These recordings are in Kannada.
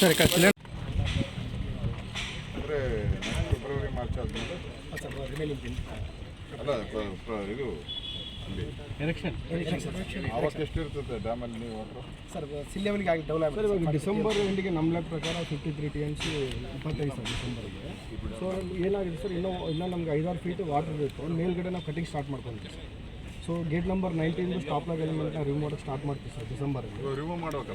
ಸರಿ ಕಳಿಸಿ ಅಂದರೆ ಫೆಬ್ರವರಿ ಮಾರ್ಚ್ ಆದಮೇಲೆ? ಅಲ್ಲ ಇದು ಅಲ್ಲಿ. ಎಷ್ಟಿರ್ತದೆ ಡ್ಯಾಮಲ್ಲಿ ನೀವು ಸರ್ ಸಿ ಲೆವೆಲ್ಗೆ ಆಗಿ ಡೌನ್ ಸರ್ ಇವಾಗ ಡಿಸೆಂಬರ್ ಎಂಡಿಗೆ ನಮ್ಮ ಲೆಕ್ಕ ಪ್ರಕಾರ fifty three T M C ಇಪ್ಪತ್ತೈದು ಸರ್ ಡಿಸೆಂಬರ್ಗೆ. ಸೊ ಏನಾಗಿದೆ ಸರ್ ಇನ್ನೂ ಇನ್ನೂ ನಮ್ಗೆ ಐದಾರು ಫೀಟ್ ವಾಟರ್ ಬೇಕು ಮೇಲ್ಗಡೆ ನಾವು ಕಟಿಂಗ್ ಸ್ಟಾರ್ಟ್ ಮಾಡ್ಕೊಂತೀವಿ sir. So gate number nineteen stop log ಎಲಿಮೆಂಟ್ನ remove ಮಾಡೋಕೆ ಸ್ಟಾರ್ಟ್ ಮಾಡ್ತೀವಿ ಸರ್ ಡಿಸೆಂಬರ್ ರಿಮೂವ್ ಎಲ್ಲ?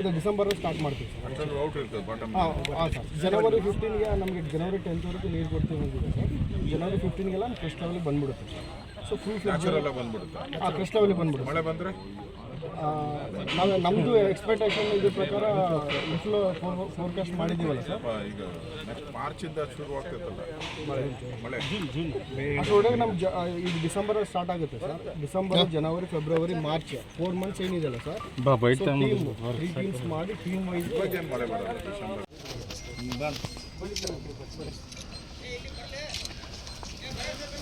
ಇದು ಡಿಸೆಂಬರಲ್ಲಿ ಸ್ಟಾರ್ಟ್ ಮಾಡ್ತೀವಿ ಸರ್ ಅಷ್ಟೊಂದು ಔಟ್ ಇರ್ತದೆ ಬಾಟಮ್ ಹಾಂ ಸರ್ ಜನವರಿ ಫಿಫ್ಟೀನ್ಗೆ ನಮಗೆ ಜನವರಿ ಟೆಂತ್ವರೆಗೂ ನೀರು ಕೊಡ್ತೀವಿ ಅಂತಿದೆ ಸರ್ ಜನವರಿ ಫಿಫ್ಟೀನ್ಗೆಲ್ಲ ಲೆವೆಲ್ಗೆ ಬಂದ್ಬಿಡುತ್ತೆ ಸರ್ ಸೊ ಫುಲ್ ಫ್ಲೆಜರ್ ಎಲ್ಲ ಬಂದ್ಬಿಡುತ್ತೆ. ಹಾಂ ಕ್ರೆಸ್ಟ್ ಲೆವೆಲ್ಗೆ ಬಂದ್ಬಿಡುತ್ತೆ ಮಳೆ ಬಂದರೆ? ನಾವು ನಮ್ಮದು ಎಕ್ಸ್ಪೆಕ್ಟೇಷನ್ ಇದ್ರ ಪ್ರಕಾರ ಇನ್ಫ್ಲೋ ಫೋರ್ಕಾಸ್ಟ್ ಮಾಡಿದ್ದೀವಲ್ಲ ಸರ್ ಈಗ ನೆಕ್ಸ್ಟ್ ಇಂದ ಶುರು ಆಗ್ತೈತಲ್ಲ. ಮಳೆ. ಅಷ್ಟರೊಳಗೆ ನಮ್ಮ ಜ ಇದು ಡಿಸೆಂಬರ್ ಸ್ಟಾರ್ಟ್ ಆಗುತ್ತೆ sir. December January February March four months ಏನಿದೆಯಲ್ಲ ಸರ್ ಬಾ ಬೈಟ್ ಟೀಮ್ ತ್ರೀ ಟೀಮ್ಸ್ ಮಾಡಿ ಟೀಮ್ ವೈಸ್ ಮಳೆ ಬರಲ್ಲ ಡಿಸೆಂಬರ್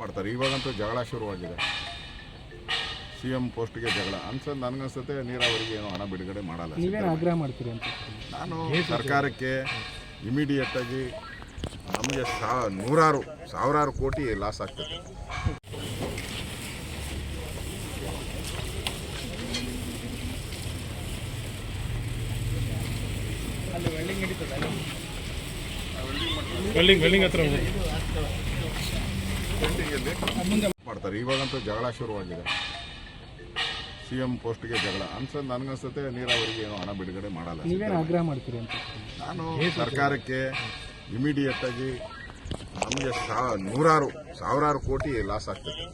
ಮಾಡ್ತಾರೆ. ಇವಾಗಂತೂ ಜಗಳ ಶುರುವಾಗಿದೆ. ಸಿ ಎಂ ಪೋಸ್ಟ್ಗೆ ಜಗಳ. ಅನ್ಸದ್ ನನಗನ್ಸುತ್ತೆ ನೀರಾವರಿಗೆ ಏನು ಹಣ ಬಿಡುಗಡೆ ಮಾಡಲ್ಲ ನೀವೇನು ಆಗ್ರಹ ಮಾಡ್ತೀರಿ ಅಂತ ನಾನು ಸರ್ಕಾರಕ್ಕೆ ಇಮಿಡಿಯೇಟಾಗಿ ನಮಗೆ ಸಾ ನೂರಾರು ಸಾವಿರಾರು ಕೋಟಿ ಲಾಸ್ ಆಗ್ತದೆ. ವೆಲ್ಡಿಂಗ್ ವೆಲ್ಡಿಂಗ್ ಹತ್ರ ಹೋಗಿ. ಮಾಡ್ತಾರೆ. ಇವಾಗಂತೂ ಜಗಳ ಶುರುವಾಗಿದೆ. ಸಿ ಎಂ ಪೋಸ್ಟ್ಗೆ ಜಗಳ. ಅನ್ಸದ್ ನನಗನ್ಸುತ್ತೆ ನೀರಾವರಿಗೆ ಏನೋ ಹಣ ಬಿಡುಗಡೆ ಮಾಡಲ್ಲ ನೀವೇನು ಆಗ್ರಹ ಮಾಡ್ತೀರಿ ಅಂತ ನಾನು ಸರ್ಕಾರಕ್ಕೆ ಇಮಿಡಿಯೇಟಾಗಿ ನಮಗೆ ಸಾ ನೂರಾರು ಸಾವಿರಾರು ಕೋಟಿ ಲಾಸ್ ಆಗ್ತದೆ.